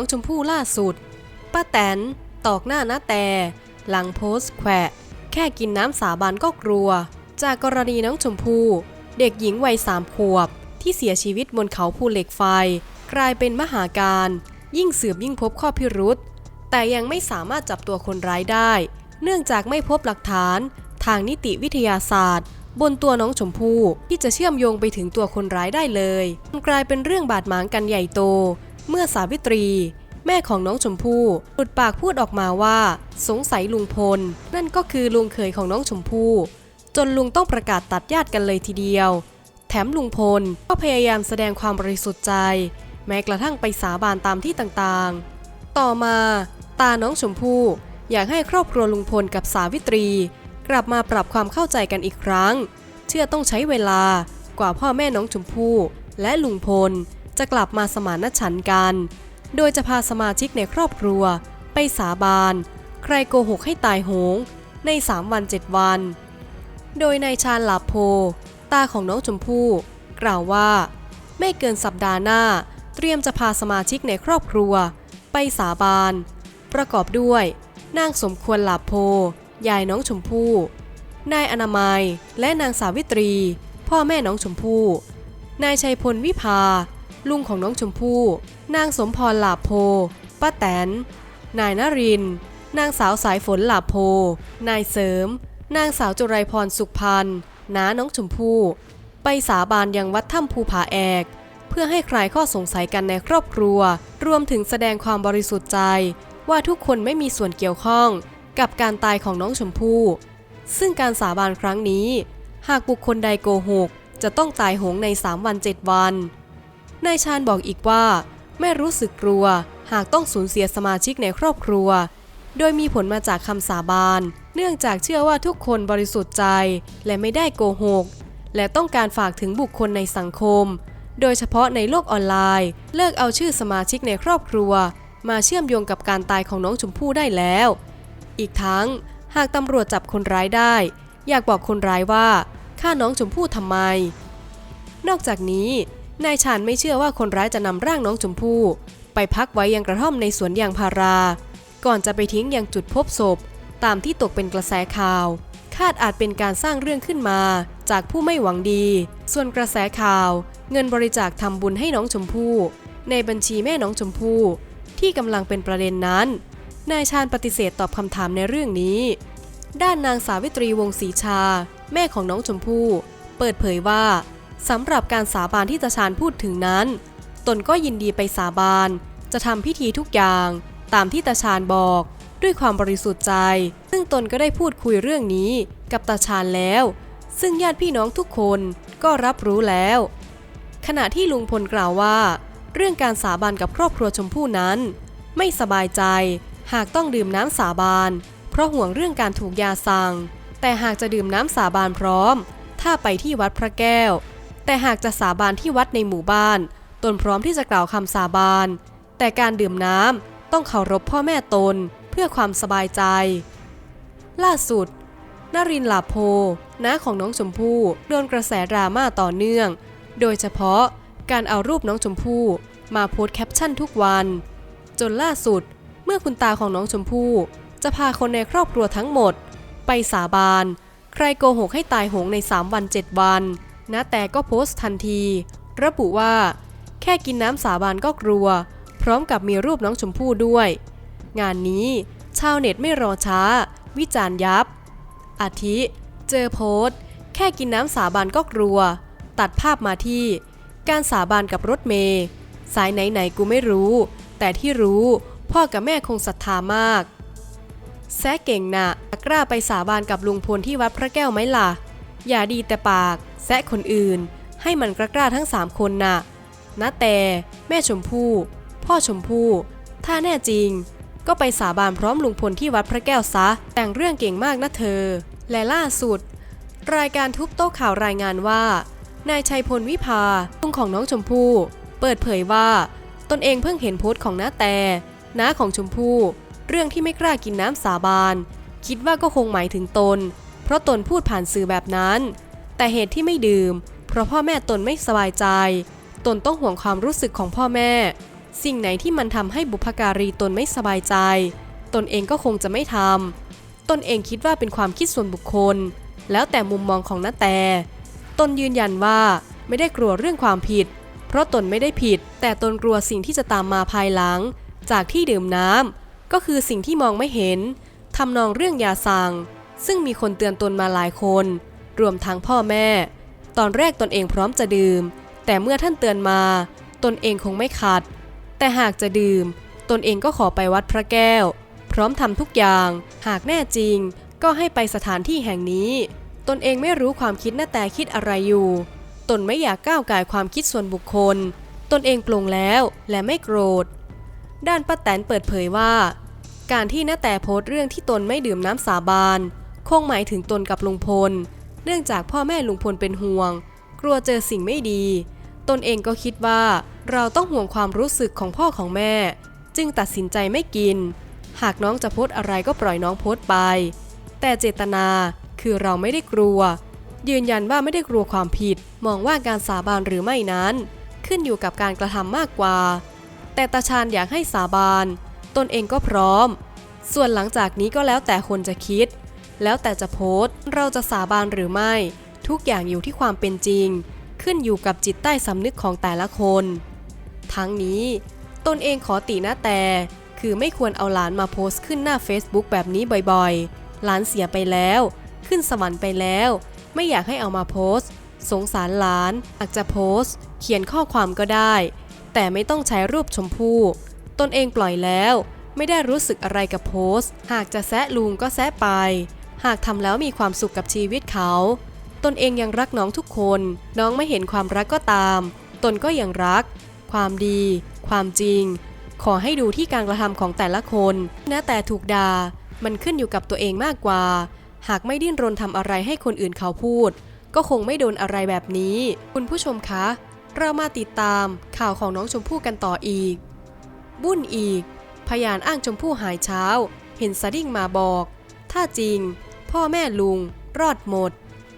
องชมพู่ล่าสุด ป้าแตน ตอกหน้าน้าแต่ หลังโพสต์แขวะ แค่กินน้ำสาบานก็กลัว จากกรณีน้องชมพู่เด็กหญิงวัยสามขวบ ที่เสียชีวิตบนเขาภูเหล็กไฟ กลายเป็นมหาการ ยิ่งสืบยิ่งพบข้อพิรุษแต่ยังไม่สามารถจับตัวคนร้ายได้ เนื่องจากไม่พบหลักฐาน ทางนิติวิทยาศาสตร์ บนตัวน้องชมพู่ที่จะเชื่อมโยงไปถึงตัวคนร้ายได้เลย กลายเป็นเรื่องบาดหมางกันใหญ่โต เมื่อสาวิตรี แม่ของน้องชมพู่หลุดปากพูดออกมาว่า สงสัยลุงพล นั่นก็คือลุงเขยของน้องชมพู่จนลุงต้องประกาศตัดญาติกันเลยทีเดียว แถมลุงพลก็พยายามแสดงความบริสุทธิ์ใจ แม้กระทั่งไปสาบานตามที่ต่างๆ ต่อมา ตาน้องชมพู่อยากให้ครอบครัวลุงพลกับสาวิตรี กลับมาปรับความเข้าใจกันอีกครั้ง เชื่อต้องใช้เวลากว่าพ่อแม่น้องชมพู่และลุงพล จะกลับมาสมานฉันท์กัน โดยจะพาสมาชิกในครอบครัว ไปสาบาน ใครโกหกให้ตายโหง ใน 3 วัน 7 วัน โดยนายชาญหลาโพ ตาของน้องชมพู่ กล่าวว่า ไม่เกินสัปดาห์หน้า เตรียมจะพาสมาชิกในครอบครัว ไปสาบาน ประกอบด้วย นางสมควรหลาโพ ยายน้องชมพู่ นายอนามัย และนางสาวิตรี พ่อแม่น้องชมพู่ นายชัยพลวิภา ลุงของน้องชมพู่ นางสมพรหลาโพ ป้าแตน นายนริน นางสาวสายฝนหลาโพ นายเสริม นางสาวจุไรพรสุขพันธ์น้าน้องชมพู่ ไปสาบานยังวัดถ้ำภูผาแอก เพื่อให้คลายข้อสงสัยกันในครอบครัว รวมถึงแสดงความบริสุทธิ์ใจ ว่าทุกคนไม่มีส่วนเกี่ยวข้องกับการตายของน้องชมพู่ ซึ่งการสาบานครั้งนี้ หากบุคคลใดโกหก จะต้องตายโหงใน 3 วัน 7 วัน นายชาญบอกอีกว่า ไม่รู้สึกกลัว หากต้องสูญเสียสมาชิกในครอบครัว โดยมีผลมาจากคำสาบาน เนื่องจากเชื่อว่าทุกคนบริสุทธิ์ใจ และไม่ได้โกหก และต้องการฝากถึงบุคคลในสังคม โดยเฉพาะในโลกออนไลน์ เลิกเอาชื่อสมาชิกในครอบครัว มาเชื่อมโยงกับการตายของน้องชมพู่ได้แล้ว อีกทั้ง หากตำรวจจับคนร้ายได้ อยากบอกคนร้ายว่าฆ่าน้องชมพู่ทำไม นอกจากนี้ นายชาญไม่เชื่อว่าคนร้ายจะนำร่างน้องชมพู่ ไปพักไว้ยังกระท่อมในสวนยางพารา ก่อนจะไปทิ้งยังจุดพบศพ ตามที่ตกเป็นกระแสข่าว คาดอาจเป็นการสร้างเรื่องขึ้นมา จากผู้ไม่หวังดี ส่วนกระแสข่าว เงินบริจาคทำบุญให้น้องชมพู่ ในบัญชีแม่น้องชมพู่ที่กำลังเป็นประเด็นนั้น นายชาญปฏิเสธตอบคำถามในเรื่องนี้ ด้านนางสาวิตรีวงศรีชา แม่ของน้องชมพู่ เปิดเผยว่า สำหรับการสาบานที่ตาชาญพูดถึงนั้น ตนก็ยินดีไปสาบาน จะทำพิธีทุกอย่าง ตามที่ตาชาญบอก ด้วยความบริสุทธิ์ใจ ซึ่งตนก็ได้พูดคุยเรื่องนี้กับตาชาญแล้ว ซึ่งญาติพี่น้องทุกคนก็รับรู้แล้ว ขณะที่ลุงพลกล่าวว่า เรื่องการสาบานกับครอบครัวชมพู่นั้น ไม่สบายใจ หากต้องดื่มน้ำสาบาน เพราะห่วงเรื่องการถูกยาสั่ง แต่หากจะดื่มน้ำสาบานพร้อม ถ้าไปที่วัดพระแก้ว แต่หากจะสาบานที่วัดในหมู่บ้าน ตนพร้อมที่จะกล่าวคำสาบาน แต่การดื่มน้ำต้องเคารพพ่อแม่ตนเพื่อความสบายใจ ล่าสุดนรินหลาโพน้าของน้องชมพู่โดนกระแสดราม่าต่อเนื่อง โดยเฉพาะการเอารูปน้องชมพู่มาโพสแคปชั่นทุกวัน จนล่าสุดเมื่อคุณตาของน้องชมพู่จะพาคนในครอบครัวทั้งหมด ไปสาบาน ใครโกหกให้ตายโหงใน 3 วัน 7 วัน นะแต่ก็โพสต์ทันที ระบุว่า แค่กินน้ำสาบานก็กลัว พร้อมกับมีรูปน้องชมพู่ด้วย งานนี้ชาวเน็ตไม่รอช้า วิจารณ์ยับ อาทิ เจอโพสต์ แค่กินน้ำสาบานก็กลัว ตัดภาพมาที่ การสาบานกับรถเมย์สายไหนๆกูไม่รู้ แต่ที่รู้พ่อกับแม่คงศรัทธามาก แซะเก่งนะ่ะกล้าไปสาบานกับลุงพลที่วัดพระแก้วไหมล่ะ อย่าดีแต่ปาก แซะคนอื่น ให้มันกล้าๆทั้งสามคนน่ะนะแต่แม่ชมพู่ พ่อชมพู่ ถ้าแน่จริง ก็ไปสาบานพร้อมลุงพลที่วัดพระแก้วซะ แต่งเรื่องเก่งมากนะเธอ และล่าสุด รายการทุบโต๊ะข่าวรายงานว่า นายชัยพลวิภาลุงของน้องชมพู่ เปิดเผยว่า ตนเองเพิ่งเห็นโพสต์ของน้าแต่น้าของชมพู่ เรื่องที่ไม่กล้ากินน้ำสาบาน คิดว่าก็คงหมายถึงตน ราะตนพูดผ่านสื่อแบบนั้น แต่เหตุที่ไม่ดื่ม เพราะพ่อแม่ตนไม่สบายใจ ตนต้องห่วงความรู้สึกของพ่อแม่ สิ่งไหนที่มันทำให้บุพการีตนไม่สบายใจ ตนเองก็คงจะไม่ทำตนเองคิดว่าเป็นความคิดส่วนบุคคล แล้วแต่มุมมองของนาแต่ ตนยืนยันว่าไม่ได้กลัวเรื่องความผิด เพราะตนไม่ได้ผิด แต่ตนกลัวสิ่งที่จะตามมาภายหลัง จากที่ดื่มน้ำก็คือสิ่งที่มองไม่เห็นทำนองเรื่องยาสั่ง ซึ่งมีคนเตือนตนมาหลายคน รวมทั้งพ่อแม่ ตอนแรกตนเองพร้อมจะดื่ม แต่เมื่อท่านเตือนมา ตนเองคงไม่ขัด แต่หากจะดื่ม ตนเองก็ขอไปวัดพระแก้ว พร้อมทำทุกอย่าง หากแน่จริง ก็ให้ไปสถานที่แห่งนี้ ตนเองไม่รู้ความคิดน้าแต่คิดอะไรอยู่ ตนไม่อยากก้าวไก่ความคิดส่วนบุคคล ตนเองปลงแล้วและไม่โกรธ ด้านป้าแตนเปิดเผยว่า การที่น้าแต่โพสต์เรื่องที่ตนไม่ดื่มน้ำสาบาน คงหมายถึงตนกับลุงพล เนื่องจากพ่อแม่ลุงพลเป็นห่วง กลัวเจอสิ่งไม่ดี ตนเองก็คิดว่าเราต้องห่วงความรู้สึกของพ่อของแม่ จึงตัดสินใจไม่กิน หากน้องจะโพสอะไรก็ปล่อยน้องโพสต์ไป แต่เจตนาคือเราไม่ได้กลัว ยืนยันว่าไม่ได้กลัวความผิด มองว่าการสาบานหรือไม่นั้น ขึ้นอยู่กับการกระทำมากกว่า แต่ตาชาญอยากให้สาบาน ตนเองก็พร้อม ส่วนหลังจากนี้ก็แล้วแต่คนจะคิด แล้วแต่จะโพสต์ เราจะสาบานหรือไม่ ทุกอย่างอยู่ที่ความเป็นจริง ขึ้นอยู่กับจิตใต้สำนึกของแต่ละคน ทั้งนี้ ตนเองขอติหนะแต่ คือไม่ควรเอาหลานมาโพสต์ขึ้นหน้า Facebook แบบนี้บ่อยๆ หลานเสียไปแล้ว ขึ้นสวรรค์ไปแล้ว ไม่อยากให้เอามาโพสต์ สงสารหลานอาจจะโพสต์ เขียนข้อความก็ได้ แต่ไม่ต้องใช้รูปชมพู่ตนเองปล่อยแล้ว ไม่ได้รู้สึกอะไรกับโพสต์ หากจะแซะลุงก็แซะไป หากทำแล้วมีความสุขกับชีวิตเขา ตนเองยังรักน้องทุกคน น้องไม่เห็นความรักก็ตาม ตนก็ยังรัก ความดี ความจริง ขอให้ดูที่การกระทำของแต่ละคนนะแต่ถูกด่ามันขึ้นอยู่กับตัวเองมากกว่า หากไม่ดิ้นรนทำอะไรให้คนอื่นเขาพูด ก็คงไม่โดนอะไรแบบนี้ คุณผู้ชมคะ เรามาติดตามข่าวของน้องชมพู่กันต่ออีก บุ่นอีก พยานอ้างชมพู่หายเช้า เห็นสดิ้งมาบอก ถ้าจริง พ่อแม่ลุง รอดหมด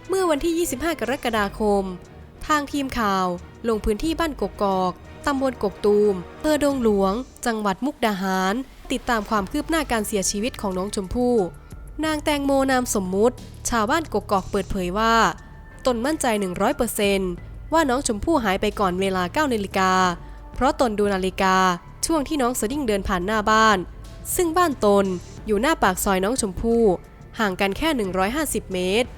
เมื่อวันที่ 25 กรกฎาคม ทางทีมข่าวลงพื้นที่บ้านกกอกตำบลกกตูมเภอดงหลวง จังหวัดมุกดาหาร ติดตามความคืบหน้าการเสียชีวิตของน้องชมพู่ นางแตงโมนามสมมุติ ชาวบ้านกกอกเปิดเผยว่า ตนมั่นใจ 100%ว่าน้องชมพู่หายไปก่อนเวลา9นาฬิกา เพราะตนดูนาฬิกาช่วงที่น้องสดิ้งเดินผ่านหน้าบ้าน ซึ่งบ้านตนอยู่หน้าปากซอยน้องชมพู่ ห่างกันแค่ 150 เมตร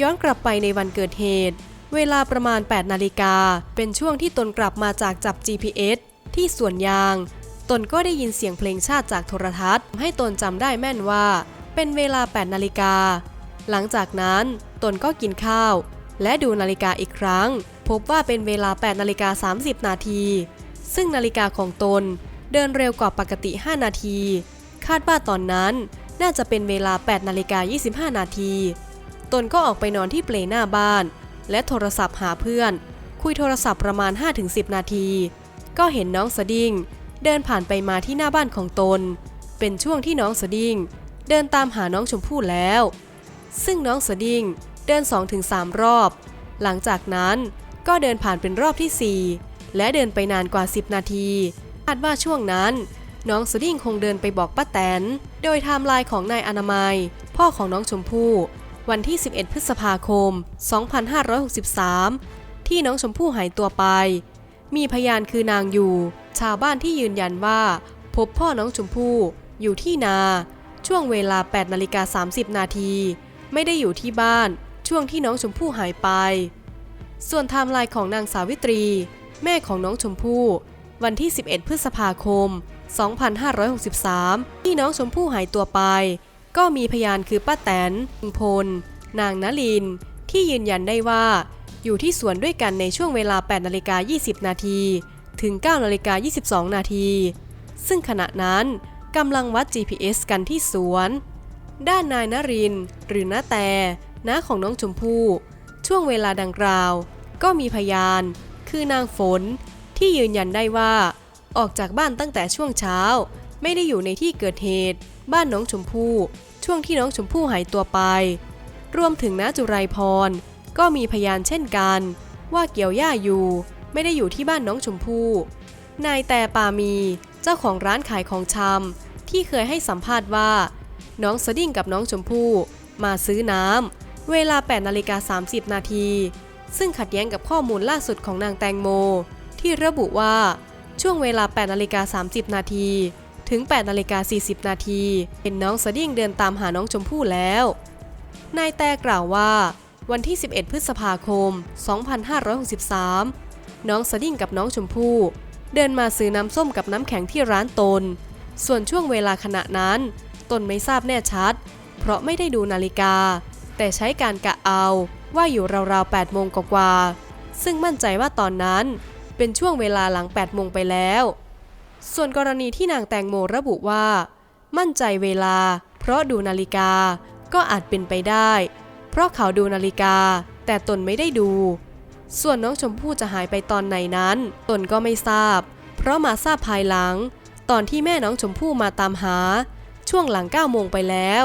ย้อนกลับไปในวันเกิดเหตุ เวลาประมาณ 8 นาฬิกา เป็นช่วงที่ตนกลับมาจากจับ GPS ที่สวนยาง ตนก็ได้ยินเสียงเพลงชาติจากโทรทัศน์ ให้ตนจำได้แม่นว่า เป็นเวลา 8 นาฬิกา หลังจากนั้นตนก็กินข้าว และดูนาฬิกาอีกครั้ง พบว่าเป็นเวลา 8 นาฬิกา 30 นาที ซึ่งนาฬิกาของตนเดินเร็วกว่าปกติ 5 นาที คาดว่าตอนนั้น น่าจะเป็นเวลา 8นาฬิกา25 นาที ตนก็ออกไปนอนที่เปลหน้าบ้าน และโทรศัพท์หาเพื่อน คุยโทรศัพท์ประมาณ 5-10 นาที ก็เห็นน้องสดิ้งเดินผ่านไปมาที่หน้าบ้านของตน เป็นช่วงที่น้องสดิ้งเดินตามหาน้องชมพู่แล้ว ซึ่งน้องสดิ้งเดิน 2-3 รอบ หลังจากนั้นก็เดินผ่านเป็นรอบที่ 4 และเดินไปนานกว่า 10 นาทีคาดว่าช่วงนั้น น้องสดิ้งคงเดินไปบอกป้าแตน โดยไทม์ไลน์ของนายอนามัย พ่อของน้องชมพู่ วันที่ 11 พฤษภาคม 2563 ที่น้องชมพู่หายตัวไป มีพยานคือนางอยู่ ชาวบ้านที่ยืนยันว่า พบพ่อน้องชมพู่อยู่ที่นา ช่วงเวลา 8นาฬิกา30 นาที ไม่ได้อยู่ที่บ้านช่วงที่น้องชมพู่หายไป ส่วนไทม์ไลน์ของนางสาวิตรี แม่ของน้องชมพู่ วันที่ 11 พฤษภาคม 2563 ที่น้องชมพู่หายตัวไป ก็มีพยานคือป้าแตนลุงพล นางนลิน ที่ยืนยันได้ว่า อยู่ที่สวนด้วยกันในช่วงเวลา8นาฬิกา20 นาที ถึง9นาฬิกา22 นาที ซึ่งขณะนั้นกำลังวัด GPS กันที่สวน ด้านนายนริน หรือน้าแต่น้าของน้องชมพู่ ช่วงเวลาดังกล่าว ก็มีพยาน คือนางฝนที่ยืนยันได้ว่า ออกจากบ้านตั้งแต่ช่วงเช้า ไม่ได้อยู่ในที่เกิดเหตุ บ้านน้องชมพู่ช่วงที่น้องชมพู่หายตัวไป รวมถึงน้าจุไรพร ก็มีพยานเช่นกัน ว่าเกี่ยวหญ้าอยู่ ไม่ได้อยู่ที่บ้านน้องชมพู่นายแต่ปามี เจ้าของร้านขายของชำที่เคยให้สัมภาษณ์ว่า น้องสดิ้งกับน้องชมพู่มาซื้อน้ำเวลา8นาฬิกา30 นาที ซึ่งขัดแย้งกับข้อมูลล่าสุดของนางแตงโม ที่ระบุว่า ช่วงเวลา8นาฬิกา30 นาทีถึง8นาฬิกา40 นาทีเห็นน้องสดิ้งเดินตามหาน้องชมพู่แล้ว นายแต่กล่าวว่า วันที่ 11 พฤษภาคม 2563 น้องสดิ้งกับน้องชมพู่เดินมาซื้อน้ำส้มกับน้ำแข็งที่ร้านตน ส่วนช่วงเวลาขณะนั้น ตนไม่ทราบแน่ชัด เพราะไม่ได้ดูนาฬิกา แต่ใช้การกะเอาว่าอยู่ราวๆ8โมงกว่า ซึ่งมั่นใจว่าตอนนั้น เป็นช่วงเวลาหลัง8โมงไปแล้ว ส่วนกรณีที่นางแตงโมระบุว่า มั่นใจเวลา เพราะดูนาฬิกาก็อาจเป็นไปได้ เพราะเขาดูนาฬิกา แต่ตนไม่ได้ดู ส่วนน้องชมพู่จะหายไปตอนไหนนั้น ตนก็ไม่ทราบ เพราะมาทราบภายหลัง ตอนที่แม่น้องชมพู่มาตามหา ช่วงหลัง9โมงไปแล้ว